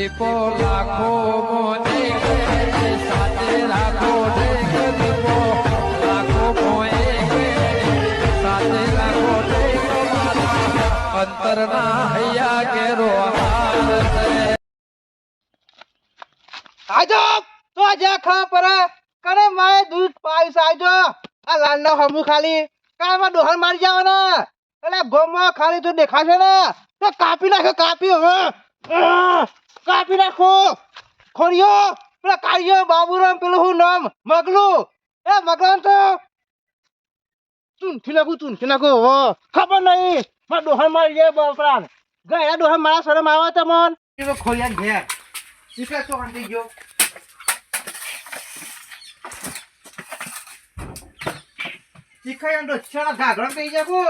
દીપો લાખો મોને સાથે રાખો ઢેક દીપો, લાખો મોએ સાથે રાખો અંતરના હૈયા કેરો આજો, તો આજે ખા પર કરે માય દૂધ પાઈસ આજો. આ લાલનો હમુ ખાલી કામાં ડોહર મારી જાવ ને એટલે ગોમાં ખાલી તો દેખાશે ને. કાપી નાખો કાપી હવે! કાપી નાખો ખોરિયો પેલા કાળિયો, બાબુરામ, પેલું હું નામ? મગલું. એ મગલાન તો ચૂનથી નાખું ચૂનથી નાખું. હો, ખબર નહીં મારા ડોહર મારી જાય બાપરા ગયા ડોહર મારા શરમ આવે તમોન એવો ખોરિયા ઘેર. શીખે તો વાંધી ગયો. શીખાય અંડો છેડા ઘાઘરો કહી જાકો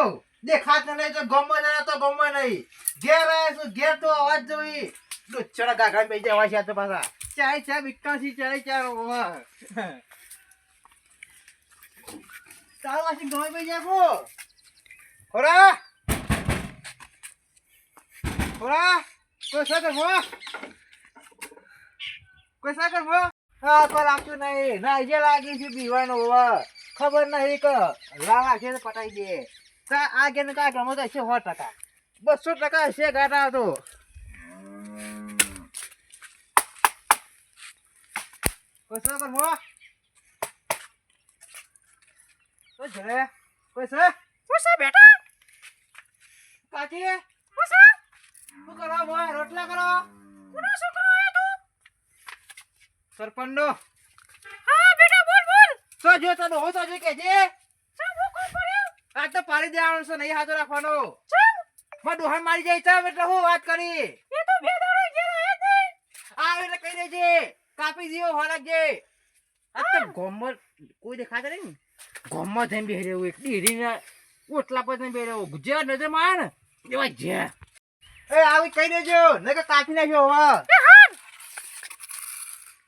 દેખાત નહીં તો ગમો ના તો ગમો નહીં ઘેર આવે ઘેર તો અવાજ જોઈ. છેડા ઘાઘરા પઈ જાય અવાજ તો પાછા. ચાય ચાય વિકાસી ચાય ચાય ઓવા ચાલ વાસી ગમે પઈ જાકો ખોરા. ખોરા. કોઈ સાથે મો કોઈ સાથે મો હા? તો લાગતું નહીં. ના, જે લાગી છે પીવાનું હોવા ખબર નહીં કે લાવા છે પટાઈ દે. આ કે ને કા ગમો તો છે સો ટકા. બસો ટકા છે ગાટા તો. છે કર મો કોઈ છે કોઈ છે કોઈ છે બેટા. કોઈ છે શું કરો મો રોટલા કરો? કોનો છોકરો આયો તું? સરપંચનો. હા બેટા બોલ બોલ. તો જો તને હો તો જો કે જે. આ તો પાડી દેવાનો છે નહીં હાથો રાખવાનો. માં ડોહા મારી જાય ચામ એટલે હું વાત કરી એ તો બે દાડો ઘેર આયા નહીં આ એટલે કહી દેજે કાપી દીયો હોરાજે આ તો ગોમર કોઈ દેખાતા નહીં ને? ગોમમાં થઈને બેહી રહ્યું એક ડીરીને ઓટલા પર થઈને બેહી રહ્યો. ગુજરાત નજરમાં આવે ને? એવા જે એ આવી કહી દેજો. કે કાપી નાખ્યો હવે.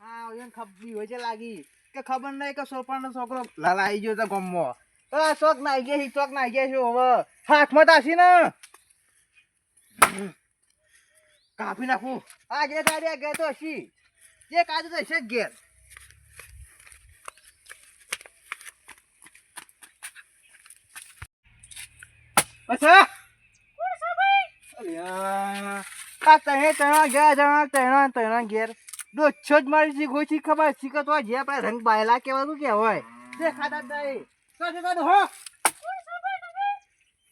હા એને ખબર હોય છે લાગી. કે ખબર નહીં કે સોપાનો છોકરો લલાઈ ગયો તો ગમમાં. આ ચોક ના આવી ગયા ચોક ના આવી ગયા છે હવે. હાથમાં તાસી ને? કાપી નાખું. આ ઘેર તારી ઘેર તો હશી. જે કાજુ તો છે ઘેર. અચ્છા. આ તને તણા ગયા જણા તણા તણા ઘેર. ડોચ્છો જ મારી છે કોઈ શી ખબર શીખત હોય જે આપણે રંગ બાયલા કેવાનું કે હોય. દેખાતા જ નહીં. તો તો હો.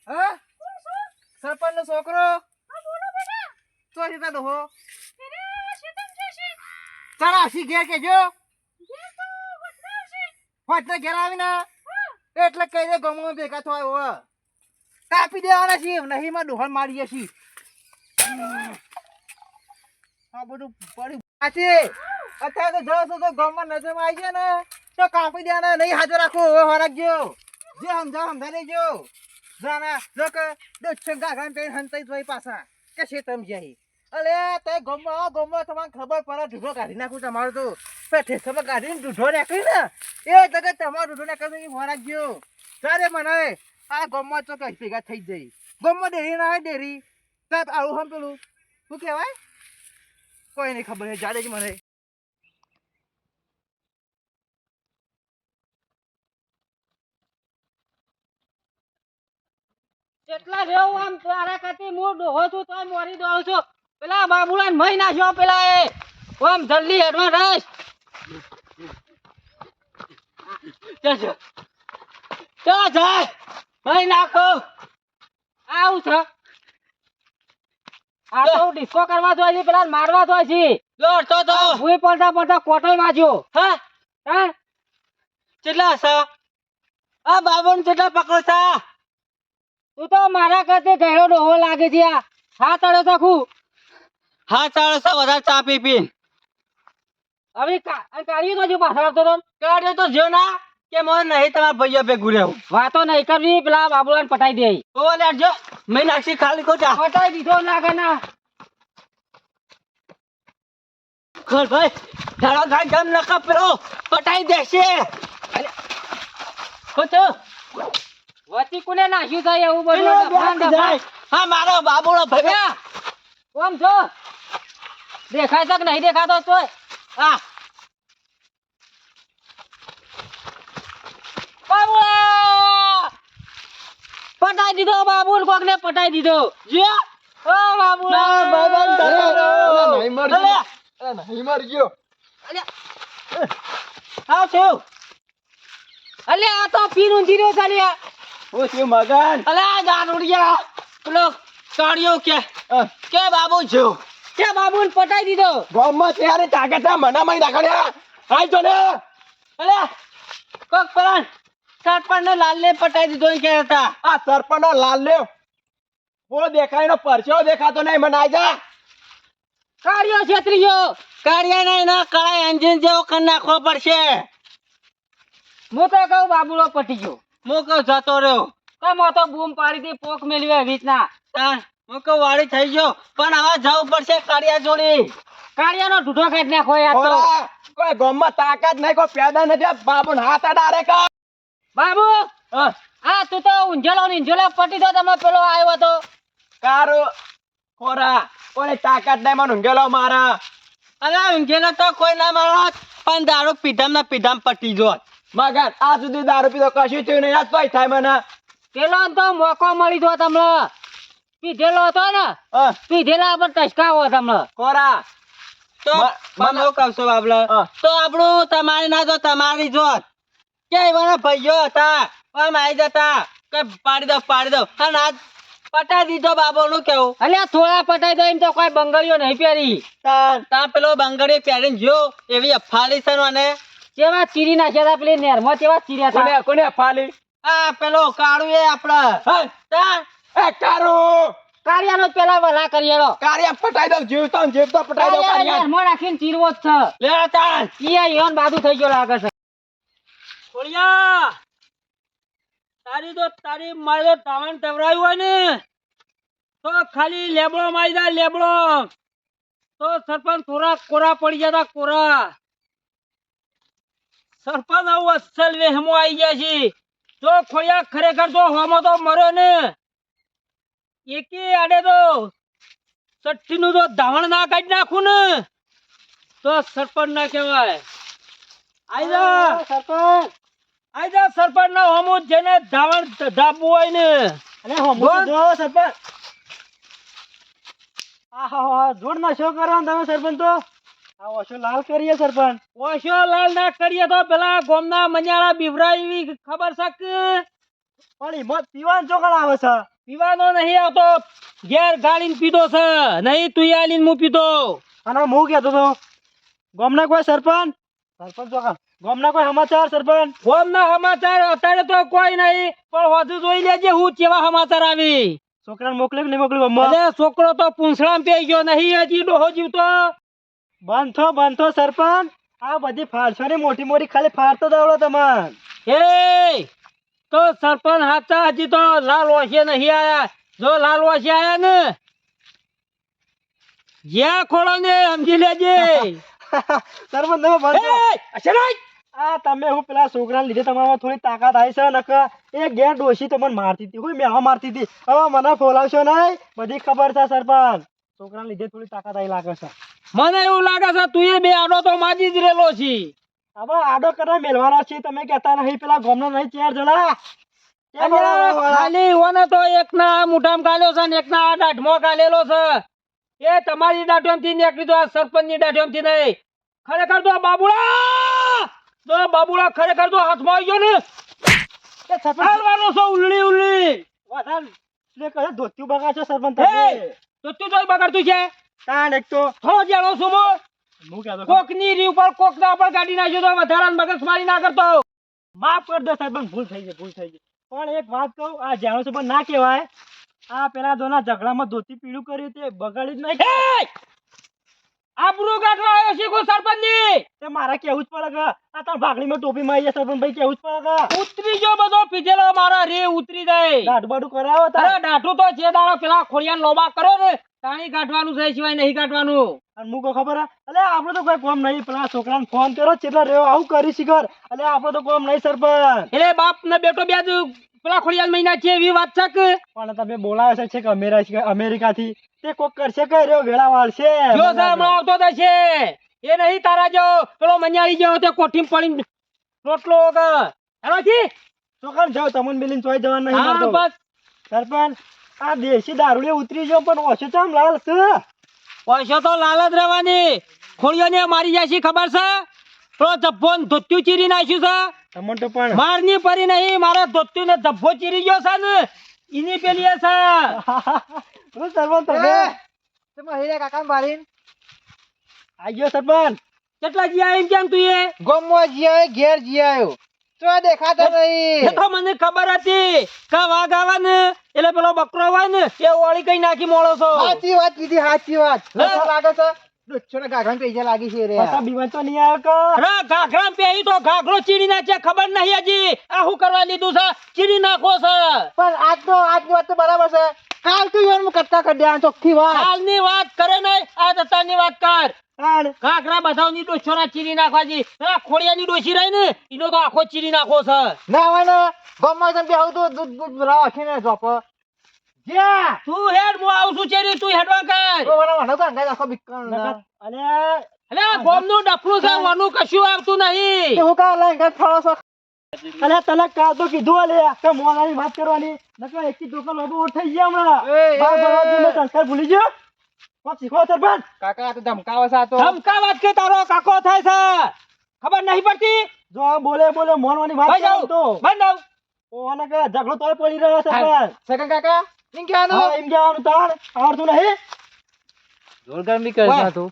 હા? સરપંચ છોકરો? તો તો હો. તારા હસી ઘેર કેજો હોત ઘેર આવીને? એટલે કહી દે ગમો ભેગા થવાય હો. કાપી દેવાના છીએ નહીં માં ડોહન મારી જશી આ બધું પડી પાછી અત્યારે તો જશો તો ગામમાં નજરમાં આવી જાય ને. તો કાપી દેવાના નહીં હાજર રાખો હવે હરાકજો જે સમજાવ સમજાવી લેજો જાના જો કે દોઢસો ગાઘાને કઈ હંતાઈ જોઈ પાછા. કે છે તમ જાય અલે, તે ગમમાં ગમમાં તમને ખબર પડે દૂધો કાઢી નાખું તમારું તો. પેઠે તમે કાઢીને દૂધો નાખી ને. એ જગત તમારો દૂધો નાખ્યો એ ગયો. ત્યારે મને આ ગમમાં તો કઈ ભેગા થઈ જઈ ગમમાં ડેરી ના હોય ડેરી. સાહેબ આવું હમ પેલું. શું કહેવાય? કોઈ નહીં ખબર છે જાડે જ મને. કેટલા રેવું આમ તારા ખાતે હું ડોહો છું તો મોરી દઉં છું. પેલા બાબુલાને મહી નાખ્યો પેલા એ. આમ જલ્દી હેડમાં રસ જજો ચો જાય મહી નાખો. આવું છે. આ તો ડિસ્કો કરવા જોઈએ છે પેલા મારવા જોઈએ છે. લોટ તો. તો ભૂઈ પડતા પડતા કોટલ માર્યો હા? હા? કેટલા છે? આ બાબુને કેટલા પકડો તું તો મારા કરતે ઘેરો ડોહો લાગે છે આ. હા તો શકું હા તળો છે વધારે ચા પી પી. હવે કાઢી તો જો પાછળ આવતો તો કાઢ્યો તો જો ના કે મને નહીં તમારા ભાઈઓ પે રહેવું. વાતો નહીં કરવી પેલા બાબુલાને પટાઈ દે. ઓ લે જો મેં નાખી ખાલી ખોટા. પટાઈ દીધો લાગે ના. ખર ભાઈ ધાડા ઘાટ ગમ નકા પેલો પટાઈ દેશે. ખોટો. વતી કોને નાખ્યું થાય એવું બધું. હા મારો બાબુડો ભાઈ ઓમ છો દેખાય છે કે નહીં દેખાતો તોય? આ પટાઈ દીધો બાબુલ કોક ને પટાઈ દીધો. જો ઓ બાબુલા નહીં મર ગયો નહીં મર ગયો આવ છું. અલે આ તો પીર ઊંધી રહ્યો છે અલ્યા. ઓ છું મગન. અલ્યા દારૂડિયા પેલો કાળિયો કે કે બાબુ છું કે બાબુને પટાઈ દીધો. ગામમાં ત્યારે તાકાત છે, મને મય નાખડ્યા હાલ તો ને. અલે કોક પેલા સરપંચ નો લાલ ને પટાઈ દીધો કે હતા. આ સરપંચનો લાલ લ્યો. ઓ દેખાય નો પરચો દેખાતો નહીં મને આઈ જા. કાર્યો છેતરીયો કાળિયા ને એના કળાય એન્જિન જેવો કરી નાખવો પડશે. હું તો કહું બાબુલો પટી ગયો. હું કહું જતો રહ્યો. કમો તો બૂમ પાડી દી પોક મેળવી રીતના. કહું વાળી થઈ ગયો. પણ હવે જવું પડશે કાળિયા જોડી. કાળિયાનો ઢૂઢો કાઢ નાખો યાર તો. કોઈ ગોમમાં તાકાત નહીં કોઈ પેદા નથી. બાબુ બાબુને હાથ અડારે કા? બાબુ આ હા તું તો ઊંઝેલો ઊંઝેલો પટી દો તમે પેલો આવ્યો તો. કારો ખોરા કોઈ તાકાત નહીં મને ઊંઘેલો મારા. અરે ઊંઝેલો તો કોઈ ના મારો પણ દારૂ પીધામ ના પીધામ પટી જો મગર આ સુધી દારૂ પીધો કશું થયું નહીં. આજ તોય થાય મને. પેલો તો મોકો મળી જો તમને. પીધેલો હતો ને? પીધેલા પર ટસકાવો તમને. કોરા? તો મને મને- એવું કહું છું બાબલો તો આપણું તમારી ના જો તમારી જોત. કે એવાના ભાઈઓ હતા? આમ આવી જતા. કે પાડી દો પાડી દો. અને આજ પટાઈ દીધો બાબો નું કેવું અલ્યા થોડા પટાઈ દો એમ તો કોઈ બંગડીઓ નહીં પહેરી. તા પેલો બંગડી પહેરીને જો એવી અફાલી છે મને. કેવા ચીરી નાખ્યા હતા પેલી નેરમાં કેવા ચીર્યા હતા. કોને અફાલી? આ પેલો કાળું એ આપડે. એ કારું! કાળિયાનો પેલા વલા કરીએલો કાર્ય પટાઈ દઉં જીવતો જીવતો પટાઈ દઉં કાર્ય નેરમાં રાખીને ચીરવો જ છે. લે તાન ઈ આ બાજુ થઈ ગયો લાગે છે. ખોડિયા તારી તો તારી મારી તો ટાવણ ટવરાયું હોય ને. તો ખાલી લેબડો મારી દા લેબડો. તો સરપંચ થોડા કોરા પડી જતા કોરા. સરપંચ આવું અસલ વેહમો આવી ગયા છે. જો ખોડિયા ખરેખર જો હોમો તો મર્યો ને. એકી આડે તો સઠ્ઠી નું તો ધાવણ ના કાઢી નાખું ને તો સરપંચ ના કહેવાય. આયદા સરપંચ. આયદા સરપંચ ના હોમું જેને ધાવણ ધાબવું હોય ને. અને હોમું જો સરપંચ. આહા જોડ ના શો કરો તમે સરપંચ તો? ઓશો લાલ કરીએ સરપંચ. ઓશો લાલ ના કરીએ તો પેલા ગોમના મન્યાળા બીવરા ખબર છે કે? પણ હિંમત પીવાન ચોકડ આવે છે. પીવાનો નહીં આવતો. ઘેર ગાળીને પીધો છે. નહીં તું આલીને હું પીધો. અને હું કહેતો તો ગામના કોઈ સરપંચ? સરપંચ ગામના કોઈ સમાચાર સરપંચ? ગોમના સમાચાર અત્યારે તો કોઈ નહીં પણ વધુ જોઈ લેજે હું કેવા સમાચાર આવી. છોકરાને મોકલે નહીં અમ્મા અરે છોકરો તો પૂંછડામાં પી ગયો નહીં હજી ડોહો જીવતો. બંધો બંધ સરપંચ. આ બધી ની મોટી મોટી ખાલી ફાડતો દવડો તમાર. એ તો સરપંચ હાચા હજી તો લાલ વાસીએ નહીં આયા. જો લાલ વાસી આયા ને જ્યાં ખોળો ને સમજી લેજે. સરપંચ તમે બંધ! આ તમે હું પેલા છોકરા લીધે તમારામાં થોડી તાકાત આવી છે નક એ ઘેર ડોશી તો મને મારતી હતી હું મેળવા મારતી હતી. હવે મને ફોલાવશો નહીં? બધી ખબર છે સરપંચ. છોકરા લીધે થોડી તાકાત આવી લાગે છે. મને એવું લાગે છે તું એ બે આડો તો માજી જ રેલો છી. હવે આડો કરવા મેળવાનો છે? તમે કહેતા નહીં પેલા ગોમનો નહીં ચાર જણા? ખાલી ઓને તો એક ના મુઠામ ગાલ્યો છે ને એકના દાઢમો ગાલેલો છે. એ તમારી દાઢમથી નીકળી તો આ સરપંચની નહીં. ખરેખર તો આ બાબુડા! તો બાબુડા ખરેખર તો હાથમાં આવી ગયો ને. એ હાલવાનો છે ઉલ્લી ઉલ્લી વધારે એટલે કહે? બગાડ બગાડશો સરપંચ. તો તું તો બગાડતું છે. તાણ એક તો. થોડો જાણો છું હું કોકની રી ઉપર કોક ના ઉપર ગાડી નાખ્યો તો વધારાનું મગજ મારી ના કરતો. માફ કર દો સરપંચ ભૂલ થઈ ગઈ ભૂલ થઈ ગઈ. પણ એક વાત કહું આ જાણો છો પણ ના કહેવાય. આ પેલા દોના ઝઘડામાં ધોતી પીળું કર્યું તે બગાડી જ હે! આબરૂ ગાંઠવા આવ્યો છે કોઈ સરપંચની તે મારા કેવું જ પડે કે આ તાર ભાગડીમાં ટોપી મારી જાય સરપંચ ભાઈ કેવું જ પડે કે ઉતરી ગયો બધો પીધેલો મારા રે ઉતરી જાય. દાઢ બાડું કરાવો તાર દાઢું તો જે દાડો પેલા ખોડિયાને લોબા કરો ને તાણી કાઢવાનું છે સિવાય નહીં કાઢવાનું. અને મુકો ખબર અલે આપણે તો કોઈ કોમ નહીં. પેલા છોકરાને ફોન કર્યો ચેટલા રહ્યો? આવું કરી શીખર અલે આપણે તો કોમ નહીં સરપંચ. એટલે બાપ ને બેટો બે પેલા ખોડિયાલ મહિના છે એવી વાત છે કે? પણ તમે બોલાવે છે કે અમેરિકા અમેરિકાથી. તે કોક કરશે કઈ રહ્યો? વેળા વાળશે. જો સર હમણાં આવતો જ હશે એ નહીં તારા જો પેલો મંજાળી જેવો તે કોઠીમ પડી રોટલો વગર હેલોજી ચોકન જાઓ તમને મિલીને ચોઈ જવાનું નહીં બસ. સરપંચ આ દેશી દારૂડે ઉતરી જો પણ ઓછો ચમ લાલ છે. પૈસો તો લાલ જ રહેવાની. ખોડિયોને મારી જાય છે ખબર છે? પેલો જબ્બો ને ધોત્યું ચીરી નાખ્યું છે. તમને તો પણ મારની પરી નહીં મારા ધોત્યું ને જબ્બો ચીરી ગયો છે ને. એની પેલી એ છે. હું સરપંચ તમે તમે હીરા કાકા મારીન આઈ ગયો સરપંચ. કેટલા જીયા એમ કેમ તું એ? ગમવા જીયા ઘેર જીયા આવ્યો. તો દેખાતો એ નહીં? તો મને ખબર હતી. કે વાઘ આવે ને એટલે પેલો બકરો હોય ને એ ઓળી કઈ નાખી મોળો છો? સાચી વાત કીધી સાચી વાત. લાગે છે ડોચ્ચોને ગાઘામાં પૈસા લાગી છે રે. પાછા બીમાર તો નહીં આવ્યો કે? અરે ઘાઘરા પહેરી તો ઘાઘરો ચીરી નાખ્યા ખબર નહીં હજી. આ શું કરવા લીધું છે? ચીડી નાખો છે. પણ આજ તો આજની વાત તો બરાબર છે. કાલ તું કરતા કરી ચોખ્ખી વાત. હાલની વાત કરે નહીં આ દત્તાની વાત કર. તાણની ડોસો ના ચીરી નાખવાજી. ખોડિયા ની ડોસી રહી ને એનો તો આખો ચીરી નાખો છે. ના હોય ને ગમવા તમે આવું તો દૂધ દૂધ રાખીને જોપ જ્યાં! તું હેડ હું આવું છું ચેરી તું હેડવા કર. તો મને મને તો અંગાજ આખો બિક્કણ ના. અલે ગોમનું ડફલું છે વાનું કશું આવતું નહીં. તે હું કા લઈને ઘર ફળો છો? અને તને કા તો કીધું અલે કે મોનાની વાત કરવાની. નકર એક દુકાન લોકો લોબો થઈ ગયા હમણાં. બાર. મેં સંસ્કાર ભૂલી ગયો. શીખો સરપંચ કાકા તો ધમકાવે કે તારો કાકો થાય છે? ખબર નહીં પડતી? જો બોલે બોલે મોનવાની વાત જાઉં તો. બંધ ઓને કે ઝઘડો તોય પડી રહ્યો સરપંચ સગન કાકા એમ કહેવાનું? એમ કહેવાનું તાણ આવડતું નહીં. જોર ગરમી કરે તું.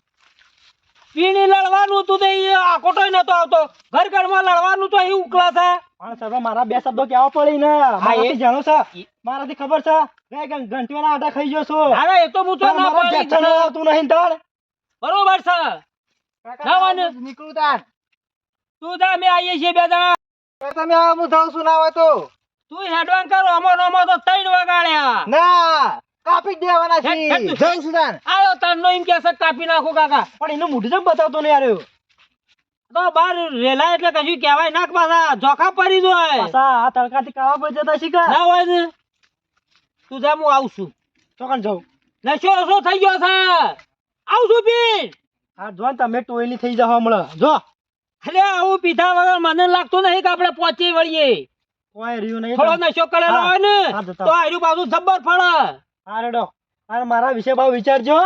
પીણી લડવાનું તું તો ઈ આકોટોય નતો આવતો. ઘર ઘરમાં લડવાનું તો એ ઉકલા છે. પણ સરપંચ મારા બે શબ્દો કેવા પડી ને. મારાથી જાણો છે? મારાથી ખબર છે? બે આટા ખાઈ ગયો છું. અરે એ તો હું તો ના પાડી જેઠાને આવતું નહીં બરોબર છે. જવાનું. નીકળું તાર તું જા અમે આવીએ છીએ બે જણા. તમે આવો હું જાઉં છું ના હોય તો. તું હેડવાન કરો અમો નમો તો ત્રણ વગાડ્યા. ના કાપી દેવાના છે હેડ, હેડ તું. જાઉં છું તાર. આયો તરનો એમ કે છે કાપી નાખો કાકા. પણ એનું મૂઢ જેમ બતાવતો નહીં યાર તો બાર રેલા એટલે કશું કહેવાય. નાખ પાછા. જોખા પડી જાય. પાછા આ તડકાથી કાવા પડી જતા શીખા. ના હોય ને. તું જા હું આવું છું. ચોકન જાઉં. નશો નશો થઈ ગયો છે. આવું છું પીન હા જો તમે ટોયલી થઈ જાવ હમણાં. જો. અરે આવું પીધા વગર મને લાગતું નહીં કે આપણે પહોંચી વળીએ. કોઈ રહ્યું નહીં થોડો નશો કરેલો હોય ને તો આર્યું પાછું જબ્બર ફળે. હા રેડો. અને મારા વિશે ભાવ વિચારજો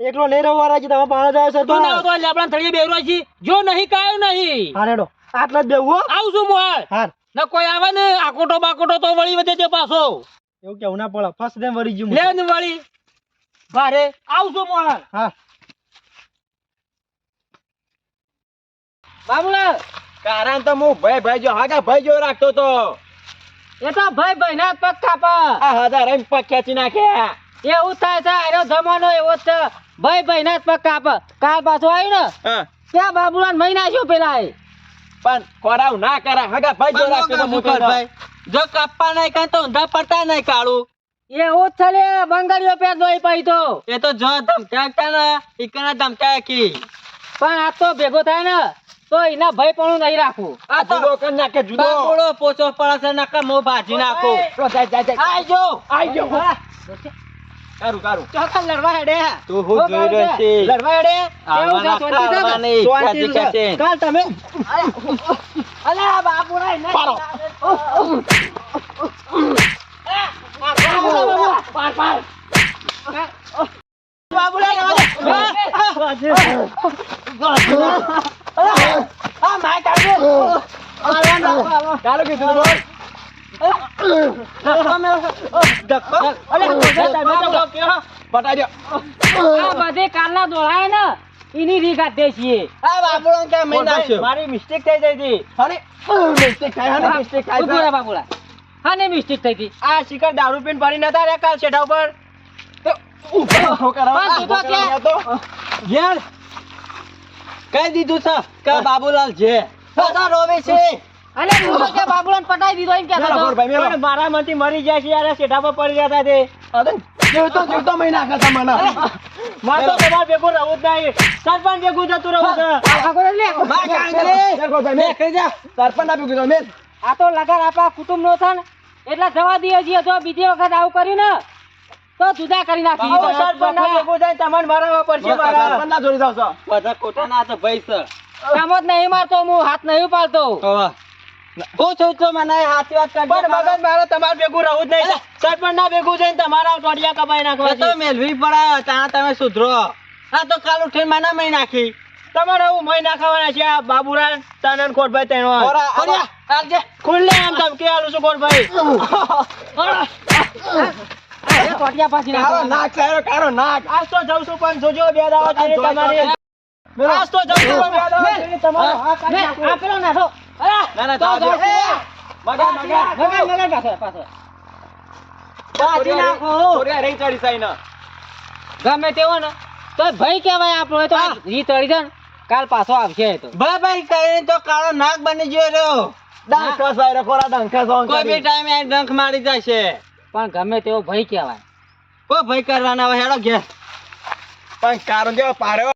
એકલો નહીં રહેવા રાજી તમે પાણા જાય સર તું. ના આવતો એટલે થળીએ બેહરો છે. જો નહીં કાયો નહીં. હા રેડો. આટલા જ બેવું આવું છું મોહાર હા. ને કોઈ આવે ને આકોટો બાકોટો તો વળી વધે છે પાછો. એવું કેવું ના પડે. ફર્સ્ટ ટાઈમ વળી ગયું લેન વળી. ભારે આવજો છું હા. બાબુલા કારણ તો હું ભાઈ ભાઈ જો હાગા ભાઈ જો રાખતો તો. એ તો ભાઈ ભાઈ ના પગ કાપા આ હજાર એમ પગ ખેંચી નાખ્યા. એવું થાય છે આનો જમાનો એવો જ છે. ભાઈ ભાઈ ના પગ કાપ કાલ પાછો આવ્યું ને. હા. ત્યાં બાબુલા મહિના શું પેલા પણ ખોરાવ ના કરા હાગા ભાઈ જો રાખતો તો મુકર તો. જો કાપવા નહીં કાં તો ઊંધા પડતા નહીં કાળું. એવું જ છે લે બંગાળીઓ પેર દોઈ પાઈ તો. એ તો જો ધમકાતા ને ઈકના ધમકાય કી પણ આ તો ભેગો થાય ને તો એના ભાઈ પણ નહીં રાખું આ તો કર નાખે જુદો. બાપોડો પોચો પડે છે મો ભાજી નાખું. તો જાય જાય જા આઈ જો. આઈ જો. કારું કારું. ચોખા લડવા હેડે. તું હું જોઈ રહ્યો છે. લડવા હેડે. એવું છે, શાંતિ છે ને? શાંતિ છે. કાલ તમે અલે બાપુ નહીં. બધી કાલના દોડાય ને. એની રી કાઢે છીએ. આ બાબુડો કે મેં નાખ્યો મારી મિસ્ટેક થઈ જઈ હતી અરે મિસ્ટેક થાય હને મિસ્ટેક થાય. ઊભો રહે બાબુલાલ. હા ને મિસ્ટેક થઈ હતી આ શિખર દારૂ પીને પડી નતા રે કાલ શેઠા ઉપર? બસ, ઊભો થયા. તો. ઘેર. કઈ દીધું છે કે બાબુલાલ છે. બધા રોવે છે. અને કે બાબુલાલ પટાઈ દીધો એમ કે મારા મનથી મરી જાય છે યાર શેઠા પર પડી જતા તે જીવતો જીવતો મહી નાખે છે મને. મારે તો તમારે ભેગું રહેવું જ નહીં. સરપંચ ભેગું જતું રહેવું છે. માં? સરપંચ આપી કીધું મેં. આ તો લગાર આપણા કુટુંબ નો છે ને. એટલે જવા દઈએ છીએ. જો બીજી વખત આવું કર્યું ને તો જુદા કરી નાખી આવો સરપંચ ના ભેગું જાય તમારે મારવા પડશે મારા. સરપંચ જોડી જાવ છો. બધા ખોટાના હાથે ભાઈ સર કામ જ નહીં મારતો હું હાથ નહીં પાડતો હું છું તો મને સાચી વાત કરજો. પણ મગજ મારે તમારે ભેગું રહું જ નહીં. સરપંચ ના ભેગું થઈને તમારા ટોટિયા કપાઈ નાખવા તો મેલવી પડે ત્યાં તમે સુધરો. આ તો કાલ ઉઠીને મને મહી નાખી. તમારે હું મહી નાખવાના છે આ બાબુરાન તાનન કોટભાઈ તેનો આવજે ખુલ્લે આમ ધમકી આલું છું કોટભાઈ ટોટિયા પાછી નાખો. નાક સારો કારો નાક આજ તો જઉં છું પણ જોજો બે દાવા તમારી આજ તો જઉં છું બે દાવા તમારો હાથ કાઢી નાખું. ના, ના, તો મગા, મગા. મગા, મગા. નાખો. ગમે તેવો ને તો ભાઈ કહેવાય આપણો. તો ઈ ચડી જાય કાલ પાછો આવશે તો. ભાઈ ભાઈ કઈ તો કાળો નાક બની ગયો રહ્યો. ડંકા રે કોરા ડંખ સોંગ કોઈ બી ટાઈમે ડંખ મારી જશે. પણ ગમે તેવો ભાઈ કહેવાય. કોઈ ભાઈ કરવાના હોય હેડો ઘેર. પણ કારણ જેવો પાડ્યો.